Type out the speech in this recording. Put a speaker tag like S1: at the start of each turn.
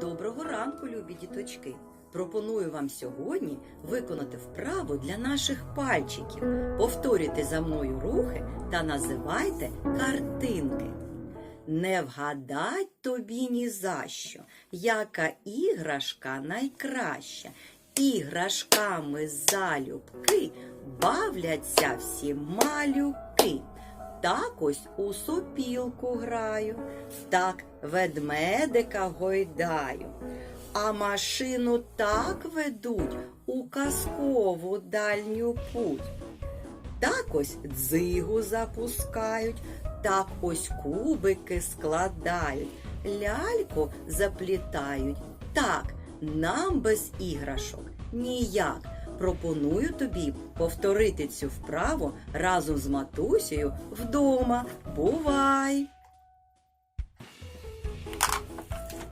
S1: Доброго ранку, любі діточки! Пропоную вам сьогодні виконати вправу для наших пальчиків. Повторюйте за мною рухи та називайте картинки. Не вгадать тобі ні за що, яка іграшка найкраща. Іграшками залюбки бавляться всі малюки. Так ось у сопілку граю, так ведмедика гойдаю, а машину так ведуть у казкову дальню путь. Так ось дзигу запускають, так ось кубики складають, ляльку заплітають. Так, нам без іграшок ніяк. Пропоную тобі повторити цю вправу разом з матусею вдома. Бувай!